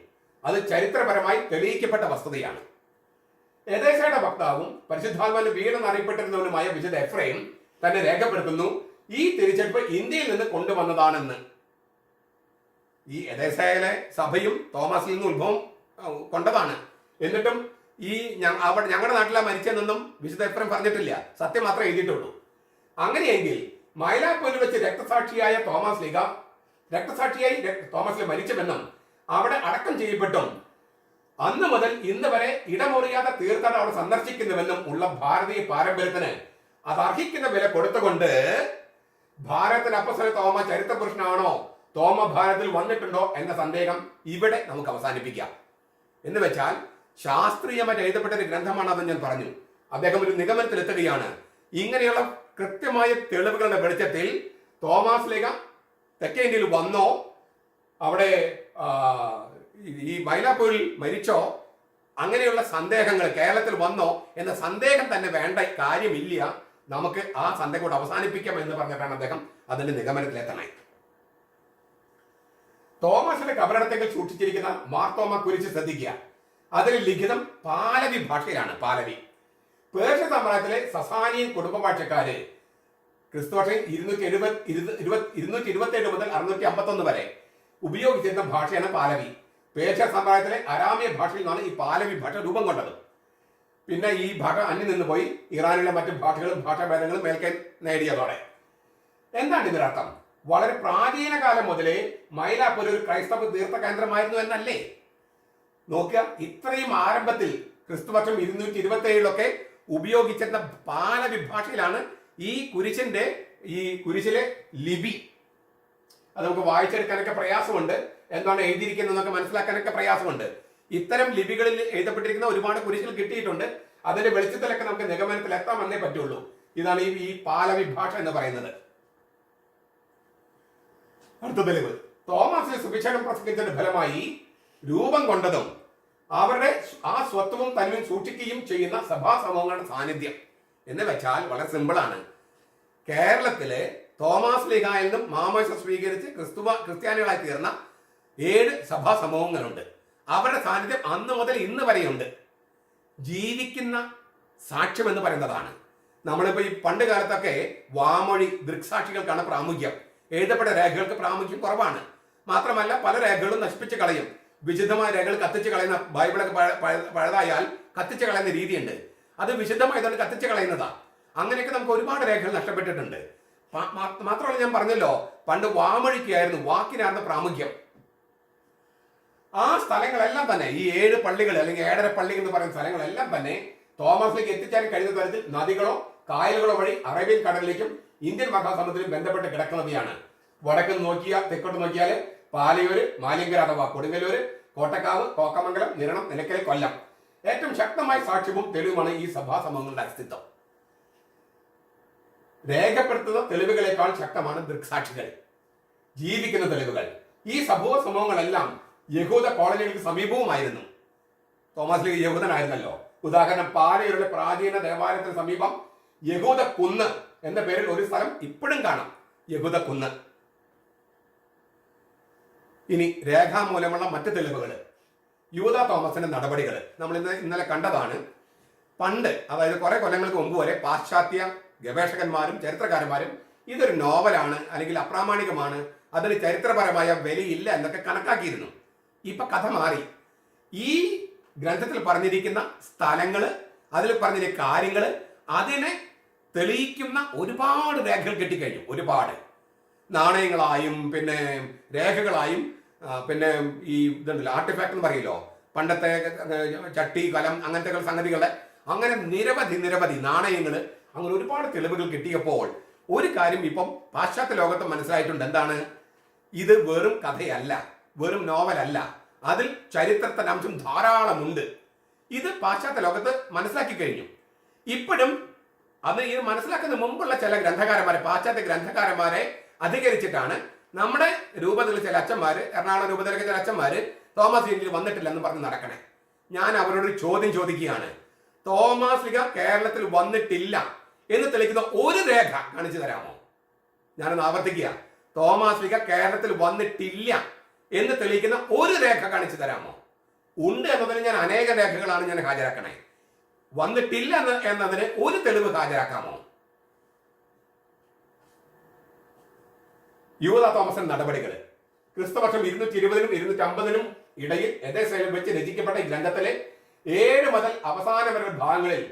അത് ചരിത്രപരമായി തെളിയിക്കപ്പെട്ട വസ്തുതയാണ്. ഏദേശയുടെ ഭക്താവും പരിശുദ്ധാത്മാവിന്റെ വീടെന്ന് അറിയപ്പെട്ടിരുന്നവനുമായ വിശുദ്ധ എഫ്രയും തന്നെ രേഖപ്പെടുത്തുന്നു ഈ തിരിച്ചെടുപ്പ് ഇന്ത്യയിൽ നിന്ന് കൊണ്ടുവന്നതാണെന്ന്. ഈ എദേശയിലെ സഭയും തോമസിൽ നിന്ന് ഉത്ഭവം കൊണ്ടതാണ്. എന്നിട്ടും ഈ അവിടെ ഞങ്ങളുടെ നാട്ടിലെ മരിച്ചതെന്നും വിശുദ്ധ എഫ്രൈം പറഞ്ഞിട്ടില്ല. സത്യം മാത്രമേ എഴുതിയിട്ടുള്ളൂ. അങ്ങനെയെങ്കിൽ മൈലാപ്പൂരിൽ വെച്ച് രക്തസാക്ഷിയായ തോമസ് ലീഗ രക്തസാക്ഷിയായി ര- തോമസ് ലീഗ മരിച്ചുവെന്നും അവിടെ അടക്കം ചെയ്യപ്പെട്ടും. അന്ന് മുതൽ ഇന്ന് വരെ ഇടമുറിയാതെ തീർത്ഥാടനം അവിടെ സന്ദർശിക്കുന്നുവെന്നും ഉള്ള ഭാരതീയ പാരമ്പര്യത്തിന് അത് അർഹിക്കുന്ന വില കൊടുത്തുകൊണ്ട് ഭാരതത്തിന് അപ്പസല തോമ ചരിത്ര പുരുഷനാണോ തോമ ഭാരതത്തിൽ വന്നിട്ടുണ്ടോ എന്ന സന്ദേഹം ഇവിടെ നമുക്ക് അവസാനിപ്പിക്കാം. എന്ന് വെച്ചാൽ ശാസ്ത്രീയമായിട്ട് എഴുതപ്പെട്ട ഒരു ഗ്രന്ഥമാണെന്ന് ഞാൻ പറഞ്ഞു. അദ്ദേഹം ഒരു നിഗമനത്തിലെത്തുകയാണ്. ഇങ്ങനെയുള്ള കൃത്യമായ തെളിവുകളുടെ വെളിച്ചത്തിൽ തോമസ് ലേഖ തെക്കേ ഇന്ത്യയിൽ വന്നോ അവിടെ ഈ മൈലാപ്പൂരിൽ മരിച്ചോ അങ്ങനെയുള്ള സന്ദേഹങ്ങൾ കേരളത്തിൽ വന്നോ എന്ന സന്ദേഹം തന്നെ വേണ്ട കാര്യമില്ല. നമുക്ക് ആ സന്ദേഹം കൂടെ അവസാനിപ്പിക്കാം എന്ന് പറഞ്ഞിട്ടാണ് അദ്ദേഹം അതിന്റെ നിഗമനത്തിലെത്തണേ തോമസിന്റെ കബറിടത്തേക്ക് സൂക്ഷിച്ചിരിക്കുന്ന മാർത്തോമ കുരിച്ച് ശ്രദ്ധിക്കുക. അതിൽ ലിഖിതം പാലവി ഭാഷയിലാണ് പാലവി. പേർഷ്യ സാമ്രാജ്യത്തിലെ സസാനിയൻ കുടുംബ ഭാഷക്കാര് ക്രിസ്തുവർഷം ഇരുന്നൂറ്റി എഴുപത് ഇരുന്നൂറ്റി ഇരുപത്തി ഏഴ് മുതൽ അറുന്നൂറ്റി അമ്പത്തൊന്ന് വരെ ഉപയോഗിച്ചിരുന്ന ഭാഷയാണ് പാലവി. പേർഷ്യ സാമ്രാജ്യത്തിലെ അരാമ്യ ഭാഷയിൽ നിന്നാണ് ഈ പാലവി ഭാഷ രൂപം കൊണ്ടത്. പിന്നെ ഈ ഭാഷ അന്യം നിന്ന് പോയി ഇറാനിലെ മറ്റു ഭാഷകളും ഭാഷാഭേദങ്ങളും മേൽക്കാൻ നേടിയതോടെ. എന്താണ് ഇതിനർത്ഥം? വളരെ പ്രാചീന കാലം മുതലേ മൈലാപ്പൂർ ഒരു ക്രൈസ്തവ തീർത്ഥ കേന്ദ്രമായിരുന്നു എന്നല്ലേ? നോക്കുക ഇത്രയും ആരംഭത്തിൽ ക്രിസ്തുവർഷം ഇരുന്നൂറ്റി ഇരുപത്തി ഏഴിലൊക്കെ ഉപയോഗിച്ചിരുന്ന പാലവിഭാഷയിലാണ് ഈ കുരിശിന്റെ ഈ കുരിശിലെ ലിപി. അത് നമുക്ക് വായിച്ചെടുക്കാനൊക്കെ പ്രയാസമുണ്ട്. എന്താണ് എഴുതിയിരിക്കുന്നതെന്നൊക്കെ മനസ്സിലാക്കാനൊക്കെ പ്രയാസമുണ്ട്. ഇത്തരം ലിപികളിൽ എഴുതപ്പെട്ടിരിക്കുന്ന ഒരുപാട് കുരിശുകൾ കിട്ടിയിട്ടുണ്ട്. അതിന്റെ വെളിച്ചത്തിലൊക്കെ നമുക്ക് നിഗമനത്തിൽ എത്താമെന്നേ പറ്റുള്ളൂ. ഇതാണ് ഈ പാലവിഭാഷ പാലവി എന്ന് പറയുന്നത്. അടുത്ത തെളിവ്. തോമസിന് സുവിശേഷം പ്രസംഗിച്ചതിന്റെ ഫലമായി രൂപം കൊണ്ടതും അവരുടെ ആ സ്വത്വവും തനിമയും സൂക്ഷിക്കുകയും ചെയ്യുന്ന സഭാ സമൂഹങ്ങളുടെ സാന്നിധ്യം എന്ന് വെച്ചാൽ വളരെ സിമ്പിളാണ് കേരളത്തിലെ തോമസ് ലീഗ എന്നും മാമോസ സ്വീകരിച്ച് ക്രിസ്തുവ ക്രിസ്ത്യാനികളായി തീർന്ന ഏഴ് സഭാ സമൂഹങ്ങളുണ്ട് അവരുടെ സാന്നിധ്യം അന്ന് മുതൽ ഇന്ന് വരെയുണ്ട്. ജീവിക്കുന്ന സാക്ഷ്യം എന്ന് പറയുന്നതാണ്. നമ്മളിപ്പോ ഈ പണ്ട് കാലത്തൊക്കെ വാമൊഴി ദൃക്സാക്ഷികൾക്കാണ് പ്രാമുഖ്യം. എഴുതപ്പെട്ട രേഖകൾക്ക് പ്രാമുഖ്യം കുറവാണ്. മാത്രമല്ല പല രേഖകളും നശിപ്പിച്ച് കളയും. വിശുദ്ധമായ രേഖകൾ കത്തിച്ച് കളയുന്ന ബൈബിളൊക്കെ പഴതായാൽ കത്തിച്ച് കളയുന്ന രീതിയുണ്ട്. അത് വിശുദ്ധമായതുകൊണ്ട് കത്തിച്ച് കളയുന്നതാ. അങ്ങനെയൊക്കെ നമുക്ക് ഒരുപാട് രേഖകൾ നഷ്ടപ്പെട്ടിട്ടുണ്ട്. മാത്രമല്ല ഞാൻ പറഞ്ഞല്ലോ പണ്ട് വാമൊഴിക്കായിരുന്നു വാക്കിനായിരുന്നു പ്രാമുഖ്യം. ആ സ്ഥലങ്ങളെല്ലാം തന്നെ ഈ ഏഴ് പള്ളികൾ അല്ലെങ്കിൽ ഏഴര പള്ളികൾ എന്ന് പറയുന്ന സ്ഥലങ്ങളെല്ലാം തന്നെ തോമസിലേക്ക് എത്തിച്ചാൻ കഴിയുന്ന തരത്തിൽ നദികളോ കായലുകളോ വഴി അറേബ്യൻ കടലിലേക്കും ഇന്ത്യൻ മഹാസമുദ്രത്തിൽ ബന്ധപ്പെട്ട് കിടക്കുന്നവയാണ്. വടക്ക് നോക്കിയ തെക്കോട്ട് നോക്കിയാൽ പാലയൂര് മാലിങ്കര അഥവാ കൊടുങ്ങല്ലൂര് കോട്ടക്കാവ് കോക്കമംഗലം നിരണം നിലയ്ക്കൽ കൊല്ലം. ഏറ്റവും ശക്തമായ സാക്ഷ്യവും തെളിവുമാണ് ഈ സഭാ സമൂഹങ്ങളുടെ അസ്തിത്വം. രേഖപ്പെടുത്തുന്ന തെളിവുകളെക്കാൾ ശക്തമാണ് ദൃക്സാക്ഷികൾ. ജീവിക്കുന്ന തെളിവുകൾ. ഈ സമൂഹ സമൂഹങ്ങളെല്ലാം യഹൂദ കോളനികൾക്ക് സമീപവുമായിരുന്നു. Thomas league യഹൂദനായിരുന്നല്ലോ. ഉദാഹരണം പാലയുടെ പ്രാചീന ദേവാലയത്തിന് സമീപം യഹൂദ കുന്ന് എന്ന പേരിൽ ഒരു സ്ഥലം ഇപ്പോഴും കാണാം. യഹൂദ കുന്ന്. ഇനി രേഖാമൂലമുള്ള മറ്റു തെളിവുകൾ യൂത തോമസിന്റെ നടപടികൾ നമ്മൾ ഇന്ന് ഇന്നലെ കണ്ടതാണ്. പണ്ട് അതായത് കുറെ കൊല്ലങ്ങൾക്ക് മുമ്പ് വരെ പാശ്ചാത്യ ഗവേഷകന്മാരും ചരിത്രകാരന്മാരും ഇതൊരു നോവലാണ് അല്ലെങ്കിൽ അപ്രാമാണികമാണ്. അതിന് ചരിത്രപരമായ വിലയില്ല എന്നൊക്കെ കണക്കാക്കിയിരുന്നു. ഇപ്പൊ കഥ മാറി. ഈ ഗ്രന്ഥത്തിൽ പറഞ്ഞിരിക്കുന്ന സ്ഥലങ്ങൾ അതിൽ പറഞ്ഞിരിക്കുന്ന കാര്യങ്ങൾ അതിനെ തെളിയിക്കുന്ന ഒരുപാട് രേഖകൾ കിട്ടിക്കഴിഞ്ഞു. ഒരുപാട്. നാണയങ്ങളായും പിന്നെ രേഖകളായും പിന്നെ ഈ ഇതുണ്ടല്ലോ ആർട്ടിഫാക്ട് എന്ന് പറയില്ലോ. പണ്ടത്തെ ചട്ടി കലം അങ്ങനത്തെ സംഗതികളെ. അങ്ങനെ നിരവധി നിരവധി നാണയങ്ങൾ അങ്ങനെ ഒരുപാട് തെളിവുകൾ കിട്ടിയപ്പോൾ ഒരു കാര്യം ഇപ്പം പാശ്ചാത്യ ലോകത്ത് മനസ്സിലായിട്ടുണ്ട്. എന്താണ്? ഇത് വെറും കഥയല്ല. വെറും നോവലല്ല. അതിൽ ചരിത്രത്തിന്റെ അംശം ധാരാളമുണ്ട്. ഇത് പാശ്ചാത്യ ലോകത്ത് മനസ്സിലാക്കി കഴിഞ്ഞു. ഇപ്പോഴും അത് ഇത് മനസ്സിലാക്കുന്ന മുമ്പുള്ള ചില ഗ്രന്ഥകാരന്മാരെ പാശ്ചാത്യ ഗ്രന്ഥകാരന്മാരെ അധികരിച്ചിട്ടാണ് നമ്മുടെ രൂപത്തിൽ ചില അച്ഛന്മാര് എറണാകുളം രൂപതയിലെ ചില അച്ഛന്മാര് തോമസ് വന്നിട്ടില്ല എന്ന് പറഞ്ഞ് നടക്കണേ. ഞാൻ അവരോട് ചോദ്യം ചോദിക്കുകയാണ്. തോമസ് ലിഗ കേരളത്തിൽ വന്നിട്ടില്ല എന്ന് തെളിയിക്കുന്ന ഒരു രേഖ കാണിച്ചു തരാമോ? ഞാനൊന്ന് ആവർത്തിക്കുക. തോമസ് ലിഗ കേരളത്തിൽ വന്നിട്ടില്ല എന്ന് തെളിയിക്കുന്ന ഒരു രേഖ കാണിച്ചു തരാമോ? ഉണ്ട് എന്നതിന് ഞാൻ അനേക രേഖകളാണ് ഞാൻ ഹാജരാക്കണേ. വന്നിട്ടില്ല എന്ന് എന്നതിന് ഒരു തെളിവ് ഹാജരാക്കാമോ? യുവത തോമസൻ നടപടികൾ ക്രിസ്തുവർഷം ഇരുന്നൂറ്റി ഇരുപതിനും ഇരുന്നൂറ്റി അമ്പതിനും ഇടയിൽ എതേസയിൽ വെച്ച് രചിക്കപ്പെട്ട ഗ്രന്ഥത്തിലെ ഏഴ് മുതൽ അവസാന വരെ ഭാഗങ്ങളിൽ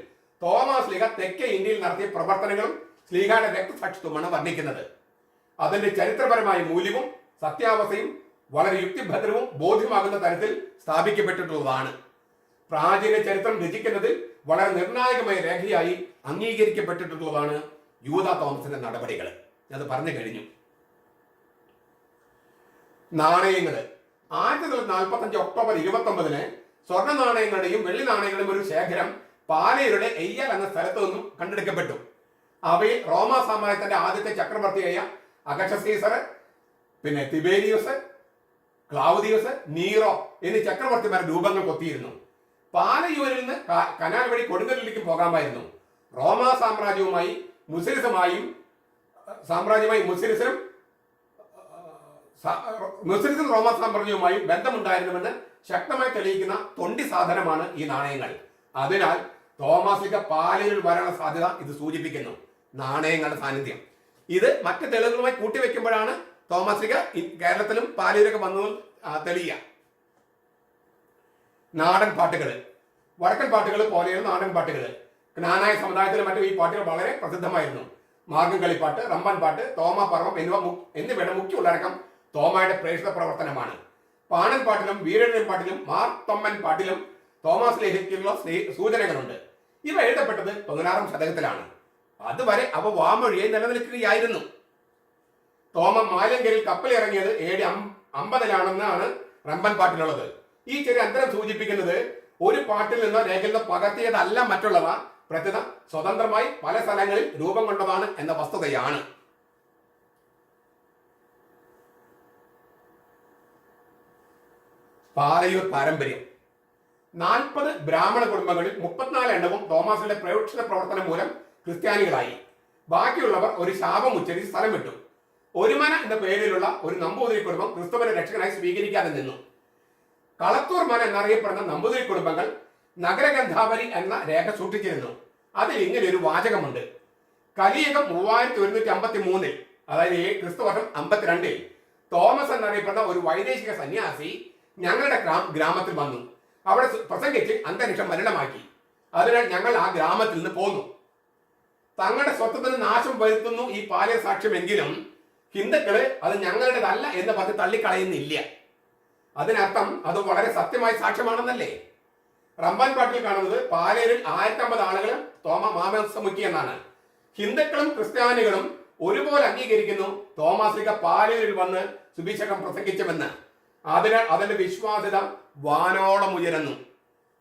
തോമസ് ലീഗ തെക്കേ ഇന്ത്യയിൽ നടത്തിയ പ്രവർത്തനങ്ങളും സ്ലീഗയുടെ രക്തസാക്ഷിത്വമാണ് വർണിക്കുന്നത്. അതിന്റെ ചരിത്രപരമായ മൂല്യവും സത്യാവസ്ഥയും വളരെ യുക്തിഭദ്രവും ബോധ്യമാകുന്ന തരത്തിൽ സ്ഥാപിക്കപ്പെട്ടിട്ടുള്ളതാണ്. പ്രാചീന ചരിത്രം രചിക്കുന്നതിൽ വളരെ നിർണായകമായ രേഖയായി അംഗീകരിക്കപ്പെട്ടിട്ടുള്ളതാണ് യൂത തോമസിന്റെ നടപടികൾ. അത് പറഞ്ഞു കഴിഞ്ഞു. നാണയങ്ങൾ. ആയിരത്തി തൊള്ളായിരത്തി നാൽപ്പത്തി അഞ്ച് ഒക്ടോബർ ഇരുപത്തി ഒമ്പതിന് സ്വർണ നാണയങ്ങളുടെയും വെള്ളി നാണയങ്ങളുടെയും ഒരു ശേഖരം പാലയുടെ എയ്യൽ എന്ന സ്ഥലത്തു നിന്നും കണ്ടെടുക്കപ്പെട്ടു. അവയിൽ റോമ സാമ്രാജ്യത്തിന്റെ ആദ്യത്തെ ചക്രവർത്തിയായ അഗസ്റ്റസീസർ പിന്നെ തിബേരിയസ് ക്ലൗദിയസ് നീറോ എന്നീ ചക്രവർത്തിമാരുടെ രൂപങ്ങൾ കൊത്തിയിരുന്നു. പാലയൂരിൽ നിന്ന് കനാൽ വഴി കൊടുങ്കലിലേക്ക് പോകാമായിരുന്നു. റോമ സാമ്രാജ്യവുമായി മുസ്ലിസുമായും സാമ്രാജ്യമായി മുസ്ലിസിനും മുസ്ലിസും മുസ്ലിം റോമ സാമ്രാജ്യവുമായും ബന്ധമുണ്ടായിരുന്നുവെന്ന് ശക്തമായി തെളിയിക്കുന്ന തൊണ്ടി സാധനമാണ് ഈ നാണയങ്ങൾ. അതിനാൽ തോമാസിക പാലയിൽ വരാനുള്ള സാധ്യത ഇത് സൂചിപ്പിക്കുന്നു. നാണയങ്ങളുടെ സാന്നിധ്യം. ഇത് മറ്റ് തെളിവുകളുമായി കൂട്ടിവെക്കുമ്പോഴാണ് തോമാസിക കേരളത്തിലും പാലയിലൊക്കെ വന്നത് തെളിയുക. നാടൻ പാട്ടുകൾ വടക്കൻ പാട്ടുകൾ പോലെയാണ് നാടൻ പാട്ടുകൾ ജ്ഞാനായ സമുദായത്തിലും മറ്റും ഈ പാട്ടുകൾ വളരെ പ്രസിദ്ധമായിരുന്നു. മാർഗം കളിപ്പാട്ട് റമ്പാൻ പാട്ട് തോമ പർവം എന്നിവ എന്നിവയുടെ മുഖ്യ ഉള്ളടക്കം തോമയുടെ പ്രേക്ഷിത പ്രവർത്തനമാണ്. പാണൻ പാട്ടിലും വീരഴൻ പാട്ടിലും മാർത്തൊമ്മൻ പാട്ടിലും തോമസ് ലേഖയ്ക്കുള്ള സൂചനകളുണ്ട്. ഇവ എഴുതപ്പെട്ടത് പതിനാറാം ശതകത്തിലാണ്. അതുവരെ അവ വാമൊഴിയായി നിലനിൽക്കുകയായിരുന്നു. തോമം മാലങ്കരിൽ കപ്പൽ ഇറങ്ങിയത് എ ഡി അമ്പതിലാണെന്നാണ് റമ്പൻ പാട്ടിലുള്ളത്. ഈ ചെറിയ അന്തരം സൂചിപ്പിക്കുന്നത് ഒരു പാട്ടിൽ നിന്നോ രേഖയിൽ നിന്നോ പകർത്തിയതല്ല മറ്റുള്ളവ. പ്രത്യുത സ്വതന്ത്രമായി പല സ്ഥലങ്ങളിൽ രൂപം കൊണ്ടതാണ് എന്ന വസ്തുതയാണ്. പാലയൂർ പാരമ്പര്യം. നാൽപ്പത് ബ്രാഹ്മണ കുടുംബങ്ങളിൽ മുപ്പത്തിനാല് എണ്ണവും തോമാസിന്റെ പ്രയോക്ഷണ പ്രവർത്തനം മൂലം ക്രിസ്ത്യാനികളായി. ബാക്കിയുള്ളവർ ഒരു ശാപം ഉച്ചരിച്ച് സ്ഥലം വിട്ടു. ഒരുമന എന്ന പേരിലുള്ള ഒരു നമ്പൂതിരി കുടുംബം ക്രിസ്തുവിനെ രക്ഷകനായി സ്വീകരിക്കാതെ നിന്നു. കളത്തൂർ മന എന്നറിയപ്പെടുന്ന നമ്പൂതിരി കുടുംബങ്ങൾ നഗരഗന്ധാവലി എന്ന രേഖ സൂക്ഷിച്ചിരുന്നു. അതിൽ ഇങ്ങനെ ഒരു വാചകമുണ്ട്. കലിയുഗം മൂവായിരത്തി ഒരുന്നൂറ്റി അമ്പത്തി മൂന്നിൽ അതായത് ക്രിസ്തു വർഷം അമ്പത്തിരണ്ടിൽ തോമസ് എന്നറിയപ്പെടുന്ന ഒരു വൈദേശിക സന്യാസി ഞങ്ങളുടെ ഗ്രാമത്തിൽ വന്നു. അവിടെ പ്രസംഗിച്ച് അന്തരീക്ഷം മരണമാക്കി. അതിനാൽ ഞങ്ങൾ ആ ഗ്രാമത്തിൽ നിന്ന് പോന്നു. തങ്ങളുടെ സ്വത്വത്തിന് നാശം വരുത്തുന്നു ഈ പാലയ സാക്ഷ്യമെങ്കിലും ഹിന്ദുക്കൾ അത് ഞങ്ങളുടേതല്ല എന്ന് പറഞ്ഞ് തള്ളിക്കളയുന്നില്ല. അതിനർത്ഥം അത് വളരെ സത്യമായ സാക്ഷ്യമാണെന്നല്ലേ? റമ്പാൻ പാട്ടിൽ കാണുന്നത് പാലേരിൽ ആയിരത്തമ്പത് ആളുകൾ തോമ മാമസമുക്കി എന്നാണ്. ഹിന്ദുക്കളും ക്രിസ്ത്യാനികളും ഒരുപോലെ അംഗീകരിക്കുന്നു തോമാസിക പാലേരിൽ വന്ന് സുവിശേഷം പ്രസംഗിച്ചുവെന്ന്. അതിനാൽ അതിന്റെ വിശ്വാസ്യത വാനോളം ഉയരുന്നു.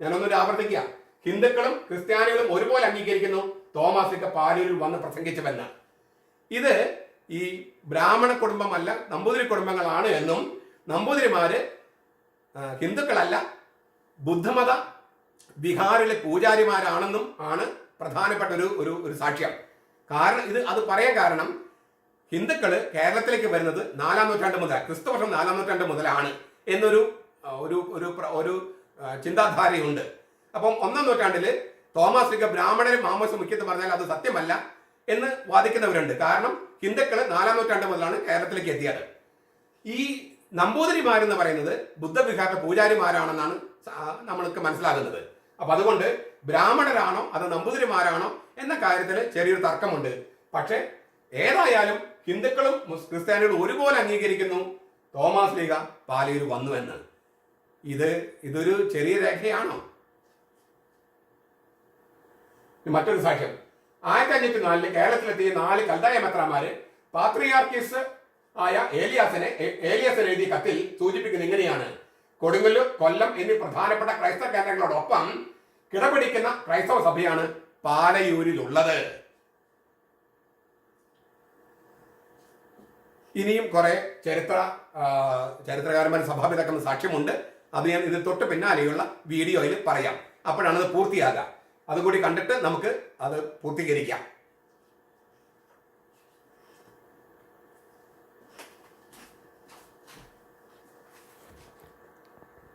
ഞാനൊന്നൊരു ആവർത്തിക്കുക. ഹിന്ദുക്കളും ക്രിസ്ത്യാനികളും ഒരുപോലെ അംഗീകരിക്കുന്നു തോമാസിക പാലൂരിൽ വന്ന് പ്രസംഗിച്ചുവെന്ന്. ഇത് ഈ ബ്രാഹ്മണ കുടുംബമല്ല നമ്പൂതിരി കുടുംബങ്ങളാണ് എന്നും നമ്പൂതിരിമാര് ഹിന്ദുക്കളല്ല ബുദ്ധമത ബീഹാറിലെ പൂജാരിമാരാണെന്നും ആണ് പ്രധാനപ്പെട്ട ഒരു ഒരു ഒരു സാക്ഷ്യം. കാരണം ഇത് അത് പറയാൻ കാരണം ഹിന്ദുക്കൾ കേരളത്തിലേക്ക് വരുന്നത് നാലാം നൂറ്റാണ്ട് മുതൽ ക്രിസ്തുവർഷം നാലാം നൂറ്റാണ്ട് മുതലാണ് എന്നൊരു ഒരു ഒരു ഒരു ചിന്താധാരയുണ്ട്. അപ്പം ഒന്നാം നൂറ്റാണ്ടിൽ തോമസ് ലിഗ ബ്രാഹ്മണരും മാമോസ് മുഖ്യത്ത് പറഞ്ഞാൽ അത് സത്യമല്ല എന്ന് വാദിക്കുന്നവരുണ്ട്. കാരണം ഹിന്ദുക്കൾ നാലാം നൂറ്റാണ്ട് മുതലാണ് കേരളത്തിലേക്ക് എത്തിയത്. ഈ നമ്പൂതിരിമാരെന്ന് പറയുന്നത് ബുദ്ധവിഹാരത്തെ പൂജാരിമാരാണെന്നാണ് നമ്മൾക്ക് മനസ്സിലാകുന്നത്. അപ്പൊ അതുകൊണ്ട് ബ്രാഹ്മണരാണോ അതോ നമ്പൂതിരിമാരാണോ എന്ന കാര്യത്തിൽ ചെറിയൊരു തർക്കമുണ്ട്. പക്ഷേ ഏതായാലും ഹിന്ദുക്കളും ക്രിസ്ത്യാനികളും ഒരുപോലെ അംഗീകരിക്കുന്നു തോമസ് ലീഗ പാലയിൽ വന്നു എന്ന് ഇത് ഇതൊരു ചെറിയ രേഖയാണോ? മറ്റൊരു സാക്ഷ്യം ആയിരത്തി അഞ്ഞൂറ്റി നാലിൽ കേരളത്തിലെത്തിയ നാല് കൽതായ മെത്രാമാര് പാത്രിയാർക്കിസ് ആയ ഏലിയാസിനെ ഏലിയാസ് എഴുതിയ കത്തിൽ സൂചിപ്പിക്കുന്നത് ഇങ്ങനെയാണ്. കൊടുങ്ങല്ലൂർ കൊല്ലം എന്നീ പ്രധാനപ്പെട്ട ക്രൈസ്തവ കേന്ദ്രങ്ങളോടൊപ്പം കിടപിടിക്കുന്ന ക്രൈസ്തവ സഭയാണ് പാലയൂരിലുള്ളത്. ഇനിയും കുറെ ചരിത്ര ചരിത്രകാരന്മാർ സഭാപിതാക്കളുടെ സാക്ഷ്യമുണ്ട്. അത് ഞാൻ ഇത് തൊട്ട് പിന്നാലെയുള്ള വീഡിയോയിൽ പറയാം. അപ്പോഴാണ് അത് അതുകൂടി കണ്ടിട്ട് നമുക്ക് അത് പൂർത്തീകരിക്കാം.